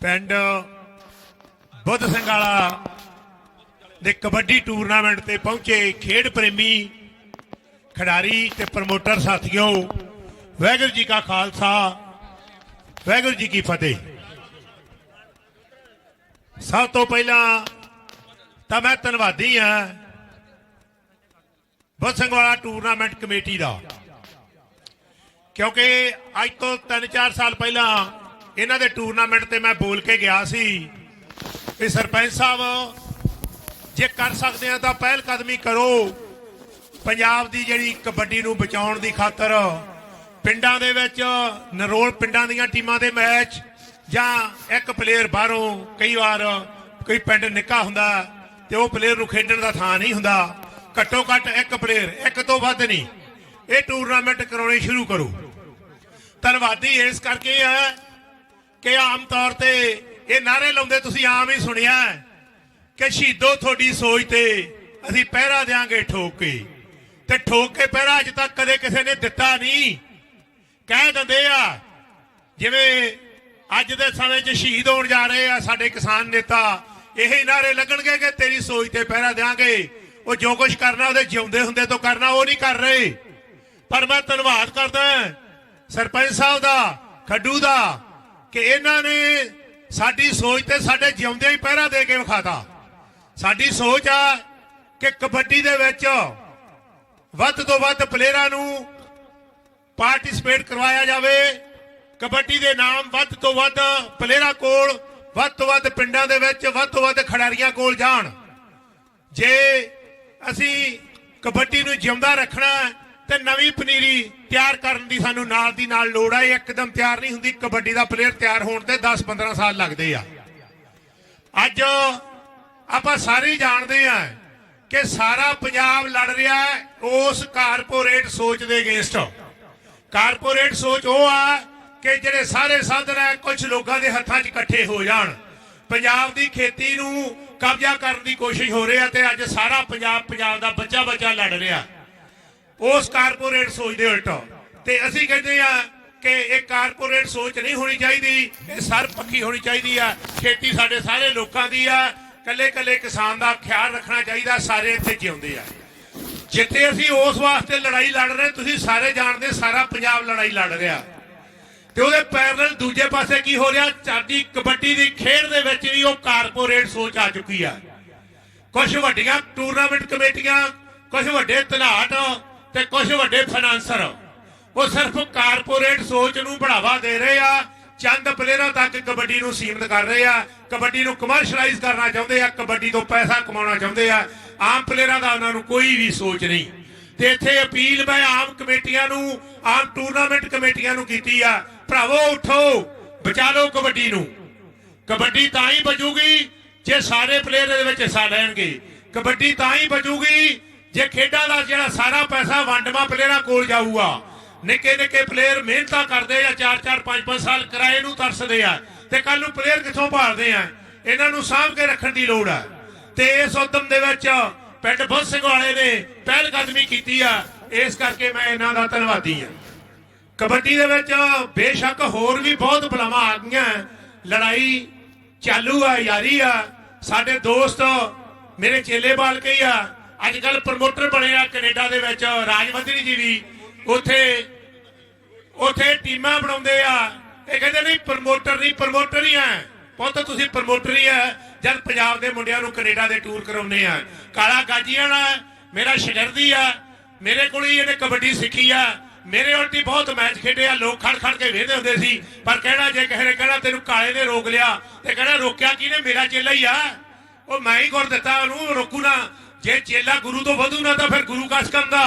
ਪਿੰਡ ਬੁੱਧ ਸਿੰਘ ਵਾਲਾ ਦੇ ਕਬੱਡੀ ਟੂਰਨਾਮੈਂਟ ਤੇ ਪਹੁੰਚੇ ਖੇਡ ਪ੍ਰੇਮੀ ਖਿਡਾਰੀ ਤੇ ਪ੍ਰਮੋਟਰ ਸਾਥੀਓ, ਵਾਹਿਗੁਰੂ ਜੀ ਕਾ ਖਾਲਸਾ, ਵਾਹਿਗੁਰੂ ਜੀ ਕੀ ਫਤਿਹ। ਸਭ ਤੋਂ ਪਹਿਲਾਂ ਤਾਂ ਮੈਂ ਧੰਨਵਾਦੀ ਹਾਂ ਬੁੱਧ ਸਿੰਘ ਵਾਲਾ ਟੂਰਨਾਮੈਂਟ ਕਮੇਟੀ ਦਾ, ਕਿਉਂਕਿ ਅੱਜ ਤੋਂ 3-4 ਸਾਲ ਪਹਿਲਾਂ ਇਹਨਾਂ ਦੇ ਟੂਰਨਾਮੈਂਟ ਤੇ ਮੈਂ ਬੋਲ ਕੇ ਗਿਆ ਸੀ ਕਿ ਸਰਪੰਚ ਸਾਹਿਬ, ਜੇ ਕਰ ਸਕਦੇ ਆ ਤਾਂ ਪਹਿਲ ਕਦਮੀ ਕਰੋ। ਪੰਜਾਬ ਦੀ ਜਿਹੜੀ ਕਬੱਡੀ ਨੂੰ ਬਚਾਉਣ ਦੀ ਖਾਤਰ ਪਿੰਡਾਂ ਦੇ ਵਿੱਚ ਨਰੋਲ ਪਿੰਡਾਂ ਦੀਆਂ ਟੀਮਾਂ ਦੇ ਮੈਚ ਜਾਂ ਇੱਕ ਪਲੇਅਰ ਬਾਹਰੋਂ ਕਈ ਵਾਰ ਕੋਈ ਪਿੰਡ ਨਿੱਕਾ ਹੁੰਦਾ ਤੇ ਉਹ ਪਲੇਅਰ ਨੂੰ ਖੇਡਣ ਦਾ ਥਾਂ ਨਹੀਂ ਹੁੰਦਾ। ਘੱਟੋ ਘੱਟ ਇੱਕ ਪਲੇਅਰ ਇੱਕ ਤੋਂ ਵੱਧ ਨਹੀਂ। ਇਹ ਟੂਰਨਾਮੈਂਟ ਕਰਾਉਣੇ ਸ਼ੁਰੂ ਕਰੋ। ਧੰਨਵਾਦੀ ਇਸ ਕਰਕੇ ਹੈ ਕਿ ਆਮ ਤੌਰ ਤੇ ਇਹ ਨਾਰੇ ਲਾਉਂਦੇ ਤੁਸੀਂ ਆਮ ਹੀ ਸੁਣਿਆ ਕਿ ਸ਼ਹੀਦੋ ਤੁਹਾਡੀ ਸੋਚ ਤੇ ਅਸੀਂ ਪਹਿਰਾ ਦੇਾਂਗੇ ਠੋਕ। ਕੇ ਤੇ ਠੋਕ ਕੇ ਪਹਿਰਾ ਅਜ ਤੱਕ ਕਦੇ ਕਿਸੇ ਨੇ ਦਿੱਤਾ ਨਹੀਂ। ਕਹਿ ਦਿੰਦੇ ਆ, ਜਿਵੇਂ ਅੱਜ ਦੇ ਸਮੇਂ 'ਚ ਸ਼ਹੀਦ ਹੋਣ ਜਾ ਰਹੇ ਆ ਸਾਡੇ ਕਿਸਾਨ ਨੇਤਾ, ਇਹੀ ਨਾਰੇ ਲੱਗਣਗੇ ਕਿ ਤੇਰੀ ਸੋਚ ਤੇ ਪਹਿਰਾ ਦੇਾਂਗੇ ਉਹ ਜੋ ਕੁਝ ਕਰਨਾ ਉਹਦੇ ਜਿਉਂਦੇ ਹੁੰਦੇ ਤੋਂ ਕਰਨਾ, ਉਹ ਨਹੀਂ ਕਰ ਰਹੇ। ਪਰ ਮੈਂ ਧੰਨਵਾਦ ਕਰਦਾ ਸਰਪੰਚ ਸਾਹਿਬ ਦਾ, ਖੱਡੂ ਦਾ ਕਿ ਇਹਨਾਂ ਨੇ ਸਾਡੀ ਸੋਚ ਤੇ ਸਾਡੇ ਜਿਉਂਦੇ ਹੀ ਪਹਿਰਾ ਦੇ ਕੇ ਵਿਖਾਤਾ। ਸਾਡੀ ਸੋਚ ਆ ਕਿ ਕਬੱਡੀ ਦੇ ਵਿੱਚ ਵੱਧ ਤੋਂ ਵੱਧ ਪਲੇਅਰਾਂ ਨੂੰ ਪਾਰਟਿਸਿਪੇਟ ਕਰਵਾਇਆ ਜਾਵੇ। ਕਬੱਡੀ ਦੇ ਨਾਮ ਵੱਧ ਤੋਂ ਵੱਧ ਪਲੇਅਰਾਂ ਕੋਲ, ਵੱਧ ਤੋਂ ਵੱਧ ਪਿੰਡਾਂ ਦੇ ਵਿੱਚ, ਵੱਧ ਤੋਂ ਵੱਧ ਖਿਡਾਰੀਆਂ ਕੋਲ ਜਾਣ। ਜੇ ਅਸੀਂ ਕਬੱਡੀ ਨੂੰ ਜਿਉਂਦਾ ਰੱਖਣਾ ਤੇ ਨਵੀਂ ਪਨੀਰੀ ਤਿਆਰ ਕਰਨ ਦੀ ਸਾਨੂੰ ਨਾਲ ਦੀ ਨਾਲ ਲੋੜ ਹੈ ਇਹ ਇੱਕਦਮ ਤਿਆਰ ਨਹੀਂ ਹੁੰਦੀ। ਕਬੱਡੀ ਦਾ ਪਲੇਅਰ ਤਿਆਰ ਹੋਣ ਤੇ 10-15 ਸਾਲ ਲੱਗਦੇ ਆ। ਅੱਜ ਆਪਾਂ ਸਾਰੇ ਜਾਣਦੇ ਆ ਕਿ ਸਾਰਾ ਪੰਜਾਬ ਲੜ ਰਿਹਾ ਉਸ ਕਾਰਪੋਰੇਟ ਸੋਚ ਦੇ ਅਗੇਂਸਟ। ਕਾਰਪੋਰੇਟ ਸੋਚ ਉਹ ਆ ਕਿ ਜਿਹੜੇ ਸਾਰੇ ਸਾਧਨ ਹੈ ਕੁਝ ਲੋਕਾਂ ਦੇ ਹੱਥਾਂ 'ਚ ਇਕੱਠੇ ਹੋ ਜਾਣ। ਪੰਜਾਬ ਦੀ ਖੇਤੀ ਨੂੰ ਕਬਜ਼ਾ ਕਰਨ ਦੀ ਕੋਸ਼ਿਸ਼ ਹੋ ਰਹੀ ਹੈ ਤੇ ਅੱਜ ਸਾਰਾ ਪੰਜਾਬ ਪੰਜਾਬ ਦਾ ਬੱਚਾ ਬੱਚਾ ਲੜ ਰਿਹਾ। ਉਸ ਕਾਰਪੋਰੇਟ ਸੋਚ ਦੇ ਉਲਟ। ਤੇ ਅਸੀਂ ਕਹਿੰਦੇ ਆ ਕਿ ਇਹ ਕਾਰਪੋਰੇਟ ਸੋਚ ਨਹੀਂ ਹੋਣੀ ਚਾਹੀਦੀ, ਇਹ ਸਰਪੱਖੀ ਹੋਣੀ ਚਾਹੀਦੀ ਆ। ਖੇਤੀ ਸਾਡੇ ਸਾਰੇ ਲੋਕਾਂ ਦੀ ਆ। ਕੱਲੇ ਕੱਲੇ ਕਿਸਾਨ ਦਾ ਖਿਆਲ ਰੱਖਣਾ ਚਾਹੀਦਾ, ਸਾਰੇ ਇੱਥੇ ਜਿਉਂਦੇ ਆ। ਜਿੱਥੇ ਅਸੀਂ ਉਸ ਵਾਸਤੇ ਲੜਾਈ ਲੜ ਰਹੇ, ਤੁਸੀਂ ਸਾਰੇ ਜਾਣਦੇ ਸਾਰਾ ਪੰਜਾਬ ਲੜਾਈ ਲੜ ਰਿਹਾ। ਤੇ ਉਹਦੇ ਪੈਰਲ ਦੂਜੇ ਪਾਸੇ ਕੀ ਹੋ ਰਿਹਾ? ਸਾਡੀ ਕਬੱਡੀ ਦੀ ਖੇਡ ਦੇ ਵਿੱਚ ਵੀ ਉਹ ਕਾਰਪੋਰੇਟ ਸੋਚ ਆ ਚੁੱਕੀ ਆ। ਕੁਝ ਵੱਡੀਆਂ ਟੂਰਨਾਮੈਂਟ ਕਮੇਟੀਆਂ ਕੁਝ ਵੱਡੇ ਧਨਾਟ ਤੇ ਕੁਝ ਵੱਡੇ ਫਾਈਨਾਂਸਰ। ਉਹ ਸਿਰਫ ਕਾਰਪੋਰੇਟ ਸੋਚ ਨੂੰ ਬੜਾਵਾ ਦੇ ਰਹੇ ਆ। ਚੰਦ ਪਲੇਅਰਾਂ ਤੱਕ ਕਬੱਡੀ ਨੂੰ ਸੀਮਿਤ ਕਰ ਰਹੇ ਆ। ਕਬੱਡੀ ਨੂੰ ਕਮਰਸ਼ੀਅਲਾਈਜ਼ ਕਰਨਾ ਚਾਹੁੰਦੇ ਆ, ਕਬੱਡੀ ਤੋਂ ਪੈਸਾ ਕਮਾਉਣਾ ਚਾਹੁੰਦੇ ਆ। ਆਮ ਪਲੇਅਰਾਂ ਦਾ ਉਹਨਾਂ ਨੂੰ ਕੋਈ ਵੀ ਸੋਚ ਨਹੀਂ। ਤੇ ਇੱਥੇ ਅਪੀਲ ਮੈਂ ਆਮ ਕਮੇਟੀਆਂ ਨੂੰ, ਆਮ ਟੂਰਨਾਮੈਂਟ ਕਮੇਟੀਆਂ ਨੂੰ ਕੀਤੀ ਆ। ਭਰਾਵੋ, ਉਠੋ, ਬਚਾ ਲਓ ਕਬੱਡੀ ਨੂੰ। ਕਬੱਡੀ ਤਾਂ ਹੀ ਬਚੂਗੀ ਜੇ ਸਾਰੇ ਪਲੇਅਰ ਇਹਦੇ ਵਿੱਚ ਹਿੱਸਾ ਲੈਣਗੇ। ਕਬੱਡੀ ਤਾਂ ਹੀ ਬਚੂਗੀ ਜੇ ਖੇਡਾਂ ਦਾ ਜਿਹੜਾ ਸਾਰਾ ਪੈਸਾ ਵੰਡਵਾ ਪਲੇਅਰਾਂ ਕੋਲ ਜਾਊਗਾ। ਨਿੱਕੇ ਨਿੱਕੇ ਪਲੇਅਰ ਮਿਹਨਤਾਂ ਕਰਦੇ ਆ 4-4 5-5 ਸਾਲ ਕਿਰਾਏ ਨੂੰ ਤਰਸਦੇ ਆ ਤੇ ਕੱਲ ਨੂੰ ਪਲੇਅਰ ਕਿੱਥੋਂ ਭਾਲਦੇ ਆ? ਇਹਨਾਂ ਨੂੰ ਸਾਂਭ ਕੇ ਰੱਖਣ ਦੀ ਲੋੜ ਆ। ਤੇ ਇਸ ਉਦਮ ਦੇ ਵਿੱਚ ਪਿੰਡ ਬੁੱਧ ਸਿੰਘ ਵਾਲੇ ਨੇ ਪਹਿਲ ਕਦਮੀ ਕੀਤੀ ਆ। ਇਸ ਕਰਕੇ ਮੈਂ ਇਹਨਾਂ ਦਾ ਧੰਨਵਾਦੀ ਆ। ਕਬੱਡੀ ਦੇ ਵਿੱਚ ਬੇਸ਼ੱਕ ਹੋਰ ਵੀ ਬਹੁਤ ਬਲਾਵਾਂ ਆ ਗਈਆਂ। ਲੜਾਈ ਚਾਲੂ ਆ, ਯਾਰੀ ਆ। ਸਾਡੇ ਦੋਸਤ ਮੇਰੇ ਚੇਲੇ ਬਾਲ ਕੇ ਆ। ਅੱਜ ਕੱਲ ਪ੍ਰਮੋਟਰ ਬਣੇ ਆ ਕੈਨੇਡਾ ਦੇ ਵਿੱਚ, ਰਾਜਵੰਦਰੀ ਜੀ ਵੀ। ਉੱਥੇ ਉੱਥੇ ਟੀਮਾਂ ਬਣਾਉਂਦੇ ਆ। ਇਹ ਕਹਿੰਦੇ ਨਹੀਂ, ਪ੍ਰਮੋਟਰ ਨਹੀਂ, ਪ੍ਰਮੋਟਰ ਹੀ ਆ। ਪੁੱਤ, ਤੁਸੀਂ ਪ੍ਰਮੋਟਰ ਹੀ ਆ। ਜਦ ਪੰਜਾਬ ਦੇ ਮੁੰਡਿਆਂ ਨੂੰ ਕੈਨੇਡਾ ਦੇ ਟੂਰ ਕਰਾਉਂਦੇ ਆ। ਕਾਲਾ ਗਾਜੀਆਂ ਨਾਲ ਮੇਰਾ ਸ਼ਗਰਦੀ ਆ। ਮੇਰੇ ਕੋਲ ਹੀ ਇਹਨੇ ਕਬੱਡੀ ਸਿੱਖੀ ਆ। ਮੇਰੇ ਉਲਟੀ ਬਹੁਤ ਮੈਚ ਖੇਡੇ ਆ। ਲੋਕ ਖੜ ਖੜ ਕੇ ਵੇਖਦੇ ਹੁੰਦੇ ਸੀ। ਪਰ ਕਹਿਣਾ, ਜੇ ਕਿਸੇ ਨੇ ਕਹਿਣਾ, ਤੈਨੂੰ ਕਾਲੇ ਨੇ ਰੋਕ ਲਿਆ। ਤੇ ਕਹਿਣਾ, ਰੋਕਿਆ ਕਿਹਨੇ? ਮੇਰਾ ਚੇਲਾ ਹੀ ਆ। ਉਹ ਮੈਂ ਹੀ ਗੁਰ ਦਿੱਤਾ ਉਹਨੂੰ, ਰੋਕੂ ਨਾ। ਜੇ ਚੇਲਾ ਗੁਰੂ ਤੋਂ ਵਧੂ ਨਾ ਤਾਂ ਫਿਰ ਗੁਰੂ ਕਸ ਕੰਦਾ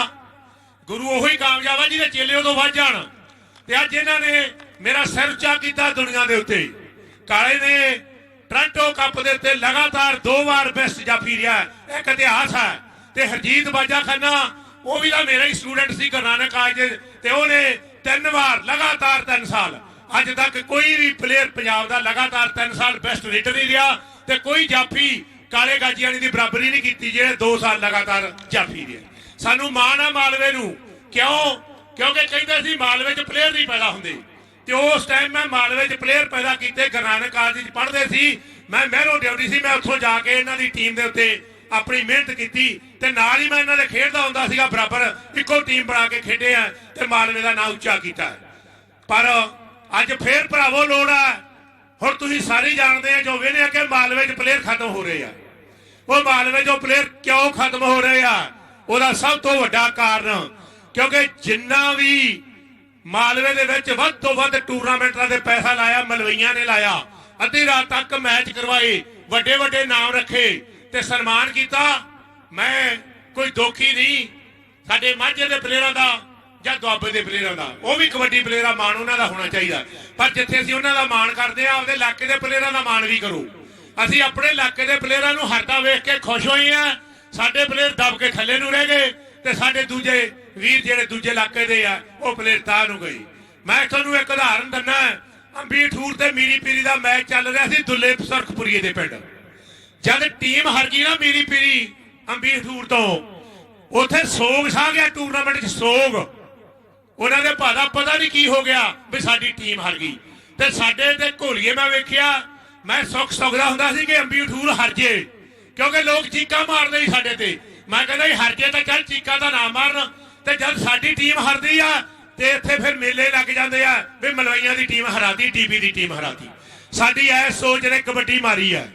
ਗੁਰੂ ਉਹੀ ਕਾਮਯਾਬ ਆ ਜਿਹਦੇ ਚੇਲੇ ਉਦੋਂ ਵੱਧ ਜਾਣ। ਤੇ ਅੱਜ ਇਹਨਾਂ ਨੇ ਮੇਰਾ ਸਿਰ ਉੱਚਾ ਕੀਤਾ ਦੁਨੀਆ ਦੇ ਉੱਤੇ। ਕਾਲੇ ਨੇ ਟ੍ਰਾਂਟੋ ਕੱਪ ਦੇ ਉੱਤੇ ਲਗਾਤਾਰ ਦੋ ਵਾਰ ਬੈਸਟ ਜਾਫੀ ਰਿਹਾ ਇੱਕ ਇਤਿਹਾਸ ਹੈ ਤੇ ਹਰਜੀਤ ਬਾਜਾ ਖੰਨਾ ਉਹ ਵੀ ਤਾਂ ਮੇਰਾ ਹੀ ਸਟੂਡੈਂਟ ਸੀ ਗੁਰੂ ਨਾਨਕ ਕਾਲਜ ਤੇ ਉਹਨੇ ਤਿੰਨ ਵਾਰ, ਲਗਾਤਾਰ ਤਿੰਨ ਸਾਲ, ਅੱਜ ਤੱਕ ਕੋਈ ਵੀ ਪਲੇਅਰ ਪੰਜਾਬ ਦਾ ਲਗਾਤਾਰ ਤਿੰਨ ਸਾਲ ਬੈਸਟ ਰੇਟਰ ਨਹੀਂ ਰਿਹਾ ਤੇ ਕੋਈ ਜਾਫੀ ਕਾਲੇ ਗਾਜੀਆਣੀ ਦੀ ਬਰਾਬਰੀ ਨਹੀਂ ਕੀਤੀ, ਜਿਹੜੇ 2 ਸਾਲ ਲਗਾਤਾਰ ਜਾਫੀ ਦੇ ਸਾਨੂੰ ਮਾਣ ਆ ਮਾਲਵੇ ਨੂੰ। ਕਿਉਂ? ਕਿਉਂਕਿ ਕਹਿੰਦੇ ਸੀ ਮਾਲਵੇ 'ਚ ਪਲੇਅਰ ਨਹੀਂ ਪੈਦਾ ਹੁੰਦੇ। ਤੇ ਉਸ ਟਾਈਮ ਮੈਂ ਮਾਲਵੇ 'ਚ ਪਲੇਅਰ ਪੈਦਾ ਕੀਤੇ ਗੁਰਨਾਨਕ ਕਾਲਜ 'ਚ ਪੜ੍ਹਦੇ ਸੀ। ਮੈਂ ਮਹਿਰੋ ਡਿਊਟੀ ਸੀ, ਮੈਂ ਉੱਥੋਂ ਜਾ ਕੇ ਇਹਨਾਂ ਦੀ ਟੀਮ ਦੇ ਉੱਤੇ ਆਪਣੀ ਮਿਹਨਤ ਕੀਤੀ। ਤੇ ਨਾਲ ਹੀ ਮੈਂ ਇਹਨਾਂ ਦੇ ਖੇਡਦਾ ਹੁੰਦਾ ਸੀਗਾ ਬਰਾਬਰ। ਇੱਕੋ ਟੀਮ ਬਣਾ ਕੇ ਖੇਡੇ ਆ ਤੇ ਮਾਲਵੇ ਦਾ ਨਾਂ ਉੱਚਾ ਕੀਤਾ। ਪਰ ਅੱਜ ਫੇਰ ਭਰਾਵੋ ਲੋੜ ਆ। ਹੁਣ ਤੁਸੀਂ ਸਾਰੇ ਜਾਣਦੇ ਆ ਜੋ ਵੇਨੇ ਆ ਕਿ ਮਾਲਵੇ 'ਚ ਪਲੇਅਰ ਖਤਮ ਹੋ ਰਹੇ ਆ। ਉਹ ਮਾਲਵੇ 'ਚੋਂ ਪਲੇਅਰ ਕਿਉਂ ਖਤਮ ਹੋ ਰਹੇ ਆ? ਉਹਦਾ ਸਭ ਤੋਂ ਵੱਡਾ ਕਾਰਨ, ਕਿਉਂਕਿ ਜਿੰਨਾ ਵੀ ਮਾਲਵੇ ਦੇ ਵਿੱਚ ਵੱਧ ਤੋਂ ਵੱਧ ਟੂਰਨਾਮੈਂਟਾਂ ਦੇ ਪੈਸਾ ਲਾਇਆ, ਮਲਵਈਆਂ ਨੇ ਲਾਇਆ, ਅੱਧੀ ਰਾਤ ਤੱਕ ਮੈਚ ਕਰਵਾਏ, ਵੱਡੇ ਵੱਡੇ ਨਾਮ ਰੱਖੇ ਤੇ ਸਨਮਾਨ ਕੀਤਾ। ਮੈਂ ਕੋਈ ਦੋਖੀ ਨਹੀਂ, ਸਾਡੇ ਮਾਝੇ ਦੇ ਪਲੇਅਰਾਂ ਦਾ ਜਾਂ ਦੁਆਬੇ ਦੇ ਪਲੇਅਰਾਂ ਦਾ, ਉਹ ਵੀ ਕਬੱਡੀ ਪਲੇਅਰਾਂ ਮਾਣ ਉਹਨਾਂ ਦਾ ਹੋਣਾ ਚਾਹੀਦਾ। ਪਰ ਜਿੱਥੇ ਅਸੀਂ ਉਹਨਾਂ ਦਾ ਮਾਣ ਕਰਦੇ ਆ, ਆਪਦੇ ਇਲਾਕੇ ਦੇ ਪਲੇਅਰਾਂ ਦਾ ਮਾਣ ਵੀ ਕਰੋ। ਅਸੀਂ ਆਪਣੇ ਇਲਾਕੇ ਦੇ ਪਲੇਅਰਾਂ ਨੂੰ ਹਰਦਾ ਵੇਖ ਕੇ ਖੁਸ਼ ਹੋਏ ਆ ਸਾਡੇ ਪਲੇਅਰ ਦਬ ਕੇ ਥੱਲੇ ਨੂੰ ਰਹਿ ਗਏ ਤੇ ਸਾਡੇ ਦੂਜੇ ਵੀਰ ਜਿਹੜੇ ਦੂਜੇ ਇਲਾਕੇ ਦੇ ਆ, ਉਹ ਪਲੇਅਰ ਤਾਂ ਨੂੰ ਗਏ। ਮੈਂ ਤੁਹਾਨੂੰ ਇੱਕ ਉਦਾਹਰਨ ਦਿੰਦਾ ਅੰਬੀ ਠੂਰ ਤੇ ਮੀਰੀ ਪੀਰੀ ਦਾ ਮੈਚ ਚੱਲ ਰਿਹਾ ਸੀ ਦੁੱਲੇ ਸਰਖਪੁਰੀਏ ਦੇ ਪਿੰਡ। ਜਦ ਟੀਮ ਹਾਰ ਗਈ ਨਾ ਮੀਰੀ ਪੀਰੀ ਅੰਬੀ ਠੂਰ ਤੋਂ, ਉਥੇ ਸੋਗ ਸਾਹ ਗਿਆ ਟੂਰਨਾਮੈਂਟ 'ਚ, ਸੋਗ। ਉਹਨਾਂ ਦੇ ਭਾਦਾ ਪਤਾ ਨਹੀਂ ਕੀ ਹੋ ਗਿਆ ਵੀ ਸਾਡੀ ਟੀਮ ਹਾਰ ਗਈ। ਤੇ ਸਾਡੇ ਤੇ ਘੋਲੀਏ ਮੈਂ ਵੇਖਿਆ ਮੈਂ ਸੁੱਖ ਸੁਖਦਾ ਹੁੰਦਾ ਸੀ ਕਿ ਅੰਬੀ ਠੂਰ ਹਰਜੇ ਕਿਉਂਕਿ ਲੋਕ ਚੀਕਾਂ ਮਾਰਦੇ ਸੀ ਸਾਡੇ ਤੇ। ਮੈਂ ਕਹਿੰਦਾ ਸੀ ਹਾਰ ਤਾਂ ਚੱਲ ਚੀਕਾਂ ਦਾ ਨਾ ਮਾਰਨ, ਤੇ ਜਦ ਸਾਡੀ ਟੀਮ ਹਰਦੀ ਆ, ਤੇ ਇੱਥੇ ਫਿਰ ਮੇਲੇ ਲੱਗ ਜਾਂਦੇ ਆ, ਵੀ ਮਲਵਾਈਆਂ ਦੀ ਟੀਮ ਹਰਾਤੀ, ਟੀਵੀ ਦੀ ਟੀਮ ਹਰਾਤੀ। ਸਾਡੀ ਐ ਸੋਚ ਨੇ ਕਬੱਡੀ ਮਾਰੀ ਆ।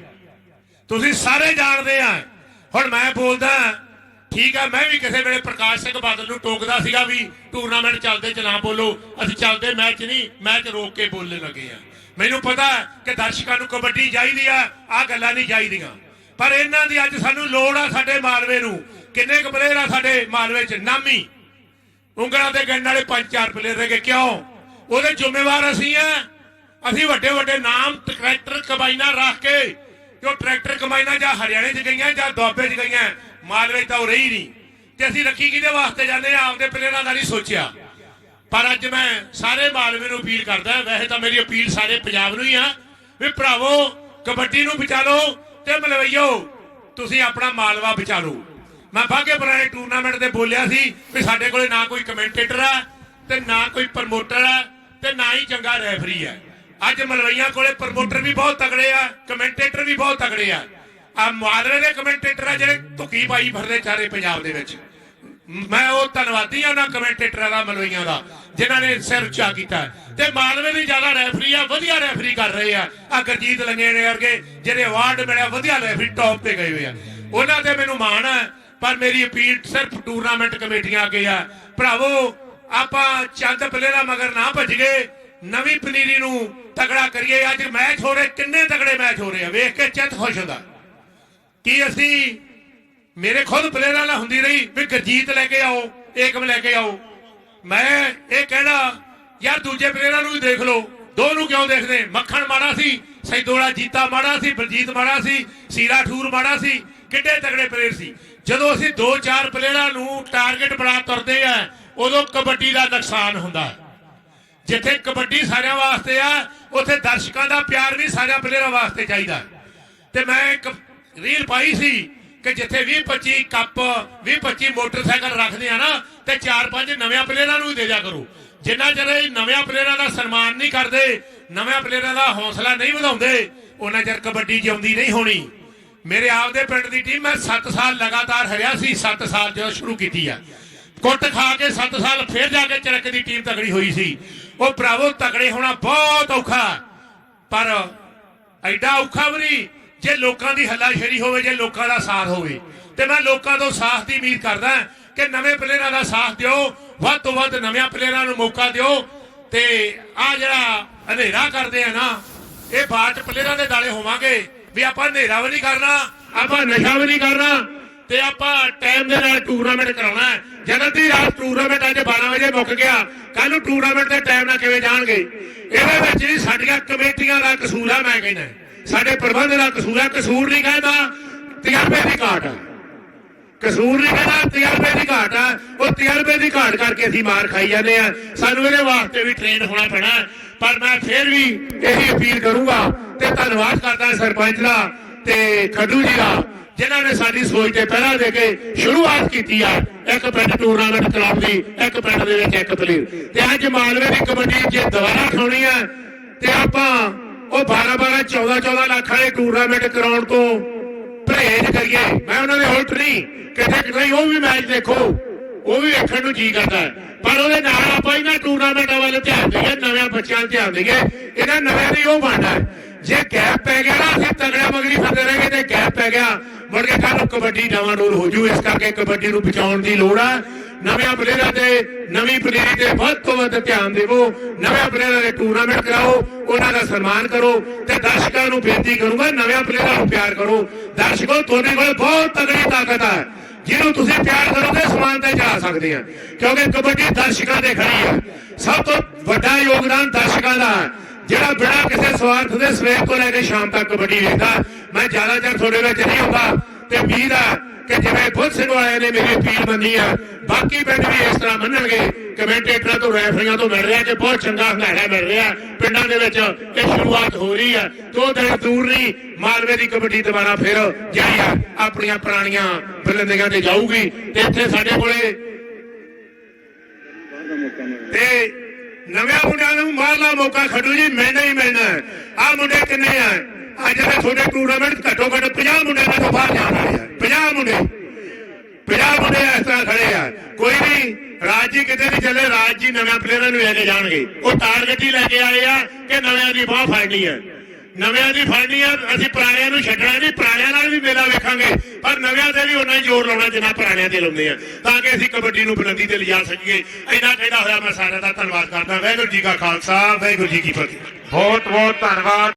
ਤੁਸੀਂ ਸਾਰੇ ਜਾਣਦੇ ਆ। ਹੁਣ ਮੈਂ ਬੋਲਦਾ, ਠੀਕ ਆ, ਮੈਂ ਵੀ ਕਿਸੇ ਵੇਲੇ ਪ੍ਰਕਾਸ਼ ਸਿੰਘ ਬਾਦਲ ਨੂੰ ਟੋਕਦਾ ਸੀਗਾ ਵੀ ਟੂਰਨਾਮੈਂਟ ਚੱਲਦੇ ਚ ਨਾ ਬੋਲੋ, ਅਸੀਂ ਚੱਲਦੇ ਮੈਚ ਨਹੀਂ, ਮੈਚ ਰੋਕ ਕੇ ਬੋਲਣ ਲੱਗੇ ਆ। ਮੈਨੂੰ ਪਤਾ ਕਿ ਦਰਸ਼ਕਾਂ ਨੂੰ ਕਬੱਡੀ ਚਾਹੀਦੀ ਆ ਆ ਗੱਲਾਂ ਨਹੀਂ ਚਾਹੀਦੀਆਂ। ਪਰ ਇਹਨਾਂ ਦੀ ਅੱਜ ਸਾਨੂੰ ਲੋੜ ਆ ਸਾਡੇ ਮਾਲਵੇ ਨੂੰ। ਕਿੰਨੇ ਕੁ ਪਲੇਅਰ ਆ ਸਾਡੇ ਮਾਲਵੇ ਚ? ਨਾਮੀ। ਉਂਗਲਾਂ ਤੇ ਗੰਨ ਵਾਲੇ ਪੰਜ ਚਾਰ ਪਲੇਅਰ ਰਹਿ ਗਏ ਕਿਉਂ? ਉਹਦੇ ਜ਼ਿੰਮੇਵਾਰ ਅਸੀਂ ਆ। ਅਸੀਂ ਵੱਡੇ ਵੱਡੇ ਨਾਮ ਟਰੈਕਟਰ ਕਮਾਈਨਾ ਰੱਖ ਕੇ, ਜੋ ਟਰੈਕਟਰ ਕਮਾਈਨਾ ਜਾਂ ਹਰਿਆਣੇ 'ਚ ਗਈਆਂ ਜਾਂ ਦੁਆਬੇ 'ਚ ਗਈਆਂ, ਮਾਲਵੇ 'ਚ ਤਾਂ ਉਹ ਰਹੀ ਨਹੀਂ। ਤੇ ਅਸੀਂ ਰੱਖੀ ਕਿਹਦੇ ਵਾਸਤੇ ਜਾਂਦੇ ਆ? ਆਪਦੇ ਪਲੇਅਰਾਂ ਦਾ ਨਹੀਂ ਸੋਚਿਆ। ਪਰ ਅੱਜ ਮੈਂ ਸਾਰੇ ਮਾਲਵੇ ਨੂੰ ਅਪੀਲ ਕਰਦਾ, ਵੈਸੇ ਤਾਂ ਮੇਰੀ ਅਪੀਲ ਸਾਰੇ ਪੰਜਾਬ ਨੂੰ ਹੀ ਆ, ਵੀ ਭਰਾਵੋ, ਕਬੱਡੀ ਨੂੰ ਬਚਾ ਲਓ ਤੇ ਮਲਵਈਓ, ਤੁਸੀਂ ਆਪਣਾ ਮਾਲਵਾ ਬਚਾ ਲਓ ਮੈਂ ਬਾਗੇ ਪੁਰਾਣੇ ਟੂਰਨਾਮੈਂਟ ਤੇ ਬੋਲਿਆ ਸੀ ਵੀ ਸਾਡੇ ਕੋਲੇ ਨਾ ਕੋਈ ਕਮੈਂਟੇਟਰ ਆ ਤੇ ਨਾ ਕੋਈ ਪ੍ਰਮੋਟਰ ਆ ਤੇ ਨਾ ਹੀ ਚੰਗਾ ਰੈਫਰੀ ਆ। ਅੱਜ ਮਲਵਈਆਂ ਕੋਲੇ ਪ੍ਰਮੋਟਰ ਵੀ ਬਹੁਤ ਤਗੜੇ ਆ ਕਮੈਂਟੇਟਰ ਵੀ ਬਹੁਤ ਤਗੜੇ ਆ। ਆ ਮਾਲਵੇ ਦੇ ਕਮੈਂਟੇਟਰ ਆ ਜਿਹੜੇ ਧੁੱਕੀ ਪਾਈ ਫਿਰਦੇ ਚਾਰੇ ਪੰਜਾਬ ਦੇ ਵਿੱਚ। ਮੈਂ ਉਹ ਧੰਨਵਾਦੀ ਆ ਉਹਨਾਂ ਕਮੈਂਟੇਟਰਾਂ ਦਾ, ਮਲਵਈਆਂ ਦਾ, ਜਿਨ੍ਹਾਂ ਨੇ ਸਿਰ ਉੱਚਾ ਕੀਤਾ। ਤੇ ਮਾਲਵੇ ਵੀ ਜ਼ਿਆਦਾ ਰੈਫਰੀ ਆ, ਵਧੀਆ ਰੈਫਰੀ ਕਰ ਰਹੇ ਆ। ਆ ਗੁਰਜੀਤ ਲੰਗੇਣੇ ਵਰਗੇ ਜਿਹੜੇ ਅਵਾਰਡ ਮਿਲਿਆ, ਵਧੀਆ ਰੈਫਰੀ ਟੌਪ ਤੇ ਗਏ ਹੋਏ ਆ। ਉਹਨਾਂ ਤੇ ਮੈਨੂੰ ਮਾਣ ਆ, ਪਰ ਮੇਰੀ ਅਪੀਲ ਸਿਰਫ ਟੂਰਨਾਮੈਂਟ ਕਮੇਟੀਆਂ ਅੱਗੇ ਆ। ਭਰਾਵੋ, ਆਪਾਂ ਚੰਦ ਪਲੇਅਰਾਂ ਮਗਰ ਨਾ ਭੱਜ ਗਏ ਨਵੀਂ ਪਨੀਰੀ ਨੂੰ ਤਗੜਾ ਕਰੀਏ। ਅੱਜ ਮੈਚ ਹੋ ਰਹੇ, ਕਿੰਨੇ ਤਗੜੇ ਮੈਚ ਹੋ ਰਹੇ ਆ? ਵੇਖ ਕੇ ਚਿੱਤ ਖੁਸ਼ ਹੁੰਦਾ। ਕੀ ਅਸੀਂ ਮੇਰੇ ਖੁਦ ਪਲੇਅਰਾਂ ਨਾਲ ਹੁੰਦੀ ਰਹੀ ਵੀ ਗਰਜੀਤ ਲੈ ਕੇ ਆਓ, ਏਕਮ ਲੈ ਕੇ ਆਓ। ਮੈਂ ਇਹ ਕਹਿਣਾ, ਯਾਰ ਦੂਜੇ ਪਲੇਅਰਾਂ ਨੂੰ ਵੀ ਦੇਖ ਲਓ। ਦੋ ਨੂੰ ਕਿਉਂ ਦੇਖਦੇ? ਮੱਖਣ ਮਾੜਾ ਸੀ, ਸੈਦੋਲਾ ਜੀਤਾ ਮਾੜਾ ਸੀ, ਬਲਜੀਤ ਮਾੜਾ ਸੀ, ਸੀਰਾ ਠੂਰ ਮਾੜਾ ਸੀ, ਕਿੱਡੇ ਤਗੜੇ ਪਲੇਅਰ ਸੀ। ਜਦੋਂ ਅਸੀਂ ਦੋ ਚਾਰ ਪਲੇਅਰਾਂ ਨੂੰ ਟਾਰਗੇਟ ਬਣਾ ਤੁਰਦੇ ਆ, ਉਦੋਂ ਕਬੱਡੀ ਦਾ ਨੁਕਸਾਨ ਹੁੰਦਾ। ਹੈ ਜਿੱਥੇ ਕਬੱਡੀ ਸਾਰਿਆਂ ਵਾਸਤੇ ਆ, ਉੱਥੇ ਦਰਸ਼ਕਾਂ ਦਾ ਪਿਆਰ ਵੀ ਸਾਰਿਆਂ ਪਲੇਅਰਾਂ ਵਾਸਤੇ ਚਾਹੀਦਾ। ਤੇ ਮੈਂ ਇੱਕ ਰੀਲ ਪਾਈ ਸੀ ਕਿ ਜਿੱਥੇ 20 25 ਕੱਪ 20 25 ਮੋਟਰਸਾਈਕਲ ਰੱਖਦੇ ਆ ਨਾ, ਤੇ 4-5 ਨਵੇਂ ਪਲੇਅਰਾਂ ਨੂੰ ਹੀ ਦੇ ਦਿਆ ਕਰੋ। ਜਿੰਨਾ ਚਿਰ ਇਹ ਨਵੇਂ ਪਲੇਅਰਾਂ ਦਾ ਸਨਮਾਨ ਨਹੀਂ ਕਰਦੇ ਨਵੇਂ ਪਲੇਅਰਾਂ ਦਾ ਹੌਸਲਾ ਨਹੀਂ ਵਧਾਉਂਦੇ, ਉਹਨਾਂ ਚਿਰ ਕਬੱਡੀ ਜਿਉਂਦੀ ਨਹੀਂ ਹੋਣੀ। ਮੇਰੇ ਆਪਦੇ ਪਿੰਡ ਦੀ ਟੀਮ, ਮੈਂ 7 ਸਾਲ ਲਗਾਤਾਰ ਹਰਿਆ ਸੀ 7 ਸਾਲ ਜਦੋਂ ਸ਼ੁਰੂ ਕੀਤੀ ਆ। ਕੁੱਟ ਖਾ ਕੇ 7 ਸਾਲ ਫੇਰ ਜਾ ਕੇ ਚਰਕ ਦੀ ਟੀਮ ਤਕੜੀ ਹੋਈ ਸੀ। ਉਹ ਭਰਾਵੋ ਤਕੜੇ ਹੋਣਾ ਬਹੁਤ ਔਖਾ। ਪਰ ਐਡਾ ਔਖਾ ਵੀ ਨਹੀਂ ਜੇ ਲੋਕਾਂ ਦੀ ਹੱਲਾਸ਼ੇਰੀ ਹੋਵੇ, ਜੇ ਲੋਕਾਂ ਦਾ ਸਾਥ ਹੋਵੇ, ਤੇ ਮੈਂ ਲੋਕਾਂ ਤੋਂ ਸਾਥ ਦੀ ਉਮੀਦ ਕਰਦਾ ਕਿ ਨਵੇਂ ਪਲੇਅਰਾਂ ਦਾ ਸਾਥ ਦਿਓ, ਵੱਧ ਤੋਂ ਵੱਧ ਨਵਿਆਂ ਪਲੇਅਰਾਂ ਨੂੰ ਮੌਕਾ ਦਿਓ, ਤੇ ਆ ਜਿਹੜਾ ਹਨੇਰਾ ਕਰਦੇ ਆ ਨਾ, ਇਹ ਬਾਅਦ ਪਲੇਅਰਾਂ ਦੇ ਦਾਲੇ ਹੋਵਾਂਗੇ, ਵੀ ਆਪਾਂ ਹਨੇਰਾ ਵੀ ਨਹੀਂ ਕਰਨਾ, ਆਪਾਂ ਨਸ਼ਾ ਵੀ ਨਹੀਂ ਕਰਨਾ, ਤੇ ਆਪਾਂ ਟਾਈਮ ਦੇ ਨਾਲ ਟੂਰਨਾਮੈਂਟ ਕਰਾਉਣਾ ਹੈ। ਜਦੋਂ ਦੀ ਰਾਤ ਟੂਰਨਾਮੈਂਟ ਅੱਜ 12 ਵਜੇ ਮੁੱਕ ਗਿਆ ਕੱਲ ਨੂੰ ਟੂਰਨਾਮੈਂਟ ਦੇ ਟਾਈਮ ਨਾਲ ਕਿਵੇਂ ਜਾਣਗੇ? ਇਹਦੇ ਵਿੱਚ ਹੀ ਸਾਡੀਆਂ ਕਮੇਟੀਆਂ ਦਾ ਕਸੂਰ ਆ, ਮੈਂ ਕਹਿੰਦਾ। ਸਾਡੇ ਪ੍ਰਬੰਧ ਦਾ ਕਸੂਰ ਹੈ ਕਸੂਰ ਨਹੀਂ ਕਹਿੰਦਾ, ਤਜਰਬੇ ਦੀ ਘਾਟ ਆ। ਕਸੂਰ ਨਹੀਂ ਕਹਿੰਦਾ, ਤਜਰਬੇ ਦੀ ਘਾਟ ਆ। ਉਹ ਤਜਰਬੇ ਦੀ ਘਾਟ ਕਰਕੇ ਅਸੀਂ ਮਾਰ ਖਾਈ ਜਾਂਦੇ ਆ। ਸਾਨੂੰ ਇਹਦੇ ਵਾਸਤੇ ਵੀ ਟ੍ਰੇਨ ਹੋਣਾ ਪੈਣਾ। ਪਰ ਮੈਂ ਫੇਰ ਵੀ ਇਹੀ ਅਪੀਲ ਕਰੂੰਗਾ ਤੇ ਧੰਨਵਾਦ ਕਰਦਾ ਸਰਪੰਚ ਦਾ ਤੇ ਖੱਡੂ ਜੀ ਦਾ, ਜਿਨ੍ਹਾਂ ਨੇ ਸਾਡੀ ਸੋਚ ਤੇ ਪਹਿਰਾ ਦੇ ਕੇ ਸ਼ੁਰੂਆਤ ਕੀਤੀ ਆ। ਇੱਕ ਪਿੰਡ ਟੂਰਨਾਮੈਂਟ ਕਲੱਬ ਦੀ, ਇੱਕ ਪਿੰਡ ਦੇ ਵਿੱਚ ਇੱਕ ਪਲੇਅਰ ਤੇ ਅੱਜ ਮਾਲਵੇ ਦੀ ਕਬੱਡੀ ਜੇ ਦੁਬਾਰਾ ਖਾਣੀ ਆ। ਤੇ ਆਪਾਂ ਉਹ 12 12 14 14 ਲੱਖ ਵਾਲੇ ਟੂਰਨਾਮੈਂਟ ਕਰਾਉਣ ਤੋਂ ਪਰਹੇਜ਼ ਕਰੀਏ। ਮੈਂ ਉਹਨਾਂ ਦੇ ਉਲਟ ਨਹੀਂ। ਕਿਤੇ ਕਿਤੇ ਉਹ ਵੀ ਮੈਚ ਦੇਖੋ। ਉਹ ਵੀ ਵੇਖਣ ਨੂੰ ਜੀ ਕਰਦਾ ਪਰ ਉਹਦੇ ਨਾਲ ਆਪਾਂ ਇਹਨਾਂ ਟੂਰਨਾਮੈਂਟਾਂ ਵੱਲ ਧਿਆਨ ਦੇਈਏ ਨਵੇਂ ਬੱਚਿਆਂ 'ਤੇ ਧਿਆਨ ਦੇਈਏ। ਇਹਨਾਂ ਨਵੇਂ ਦੀ ਉਹ ਬਣਨਾ ਜੇ ਗੈਪ ਪੈ ਗਿਆ ਨਾ, ਅਸੀਂ ਤਗੜਿਆ ਮਗਰੀ ਫਿਰਦੇ ਰਹਿਗੇ। ਤੇ ਗੈਪ ਪੈ ਗਿਆ, ਮੁੜ ਕੇ ਕੱਲ ਨੂੰ ਕਬੱਡੀ ਡਾਵਾਂਡੋਲ ਹੋ ਜੂ। ਇਸ ਕਰਕੇ ਕਬੱਡੀ ਨੂੰ ਬਚਾਉਣ ਦੀ ਲੋੜ ਆ। ਨਵੇਂ ਪਲੇਅਰਾਂ ਤੇ, ਨਵੀਂ ਪਲੇਅਰੀ ਤੇ ਵੱਧ ਤੋਂ ਵੱਧ ਧਿਆਨ ਦੇਵੋ। ਨਵੇਂ ਪਲੇਅਰਾਂ ਦੇ ਟੂਰਨਾਮੈਂਟ ਕਰਾਓ, ਉਹਨਾਂ ਦਾ ਸਨਮਾਨ ਕਰੋ ਤੇ ਦਰਸ਼ਕਾਂ ਨੂੰ ਬੇਨਤੀ ਕਰੂੰਗਾ ਨਵੇਂ ਪਲੇਅਰਾਂ ਨੂੰ ਪਿਆਰ ਕਰੋ। ਦਰਸ਼ਕੋ, ਤੁਹਾਡੇ ਕੋਲ ਬਹੁਤ ਤਗੜੀ ਤਾਕਤ ਹੈ ਜਿਹਨੂੰ ਤੁਸੀਂ ਪਿਆਰ ਕਰੋਗੇ ਸਮਾਨ ਤੇ ਜਾ ਸਕਦੇ ਆ। ਕਿਉਂਕਿ ਕਬੱਡੀ ਦਰਸ਼ਕਾਂ ਦੇ ਖੜੀ ਹੈ ਸਭ ਤੋਂ ਵੱਡਾ ਯੋਗਦਾਨ ਦਰਸ਼ਕਾਂ ਦਾ ਹੈ ਜਿਹੜਾ ਬਿਨਾਂ ਕਿਸੇ ਸਵਾਰਥ ਦੇ ਸਵੇਰ ਤੋਂ ਲੈ ਕੇ ਸ਼ਾਮ ਤੱਕ ਕਬੱਡੀ ਵੇਖਦਾ, ਮੈਂ ਜ਼ਿਆਦਾ ਚਿਰ ਤੁਹਾਡੇ ਵਿੱਚ ਨਹੀਂ ਹੁੰਦਾ ਤੇ ਉਮੀਦ ਹੈ ਕਿ ਜਿਵੇਂ ਬੁੱਧ ਵਾਲਿਆਂ ਨੇ, ਮੇਰੀ ਅਪੀਲ ਮੰਨੀ ਆ। ਬਾਕੀ ਪਿੰਡ ਵੀ ਇਸ ਤਰ੍ਹਾਂ ਮੰਨਣਗੇ। ਕਮੈਂਟੇਟਰਾਂ ਤੋਂ, ਰੈਫਰੀਆਂ ਤੋਂ ਮਿਲ ਰਿਹਾ ਕਿ ਬਹੁਤ ਚੰਗਾ ਹੰਗਾਰਾ ਮਿਲ ਰਿਹਾ। ਪਿੰਡਾਂ ਦੇ ਵਿੱਚ ਇਹ ਸ਼ੁਰੂਆਤ ਹੋ ਰਹੀ ਆ। ਦੋ ਦਿਨ ਦੂਰ ਨਹੀਂ, ਮਾਲਵੇ ਦੀ ਕਬੱਡੀ ਦੁਬਾਰਾ ਫਿਰ ਜਿਹੜੀ ਆ। ਆਪਣੀਆਂ ਪੁਰਾਣੀਆਂ ਬੁਲੰਦੀਆਂ ਤੇ ਜਾਊਗੀ। ਤੇ ਇੱਥੇ ਸਾਡੇ ਕੋਲੇ ਤੇ ਨਵੇਂ ਮੁੰਡਿਆਂ ਨੂੰ ਮਾਰਲਾ ਮੌਕਾ ਖੜੂ ਜੀ, ਮਿਲਣਾ ਹੀ ਮਿਲਣਾ। ਆ ਮੁੰਡੇ ਕਿੰਨੇ ਆ? ਅੱਜ ਦੇ ਤੁਹਾਡੇ ਟੂਰਨਾਮੈਂਟ ਘੱਟੋ ਘੱਟ 50 ਮੁੰਡਿਆਂ ਦੇ ਤੋਂ ਬਾਹਰ ਜਾਣ ਵਾਲੇ ਆ 50 ਮੁੰਡੇ। 50 ਮੁੰਡੇ ਇਸ ਤਰ੍ਹਾਂ ਖੜੇ ਆ। ਕੋਈ ਵੀ ਰਾਜ ਜੀ ਕਿਤੇ ਨਹੀਂ ਚੱਲੇ, ਰਾਜ ਜੀ ਨਵੇਂ ਪਲੇਅਰਾਂ ਨੂੰ ਲੈ ਕੇ ਜਾਣਗੇ। ਉਹ ਟਾਰਗੇਟ ਹੀ ਲੈ ਕੇ ਆਏ ਆ ਕਿ ਨਵਿਆਂ ਦੀ ਬਾਹ ਫੜਨੀ ਆ ਨਵਿਆਂ ਦੀ ਫੜਨੀ ਆ, ਅਸੀਂ ਪੁਰਾਣਿਆਂ ਨੂੰ ਛੱਡਣਾ ਨਹੀਂ ਪੁਰਾਣਿਆਂ ਨਾਲ ਵੀ ਮੇਲਾ ਵੇਖਾਂਗੇ। ਪਰ ਨਵਿਆਂ ਤੇ ਵੀ ਉਹਨਾਂ ਹੀ ਜ਼ੋਰ ਲਾਉਣਾ ਜਿੰਨਾ ਪੁਰਾਣਿਆਂ ਤੇ ਲਾਉਂਦੇ ਆ। ਤਾਂ ਕਿ ਅਸੀਂ ਕਬੱਡੀ ਨੂੰ ਬੁਲੰਦੀ ਤੇ ਲਿਜਾ ਸਕੀਏ। ਇੰਨਾ ਕਹਿੰਦਾ ਹੋਇਆ ਮੈਂ ਸਾਰਿਆਂ ਦਾ ਧੰਨਵਾਦ ਕਰਦਾ। ਵਾਹਿਗੁਰੂ ਜੀ ਕਾ ਖਾਲਸਾ, ਵਾਹਿਗੁਰੂ ਜੀ ਕੀ ਫਤਿਹ। ਬਹੁਤ ਬਹੁਤ ਧੰਨਵਾਦ।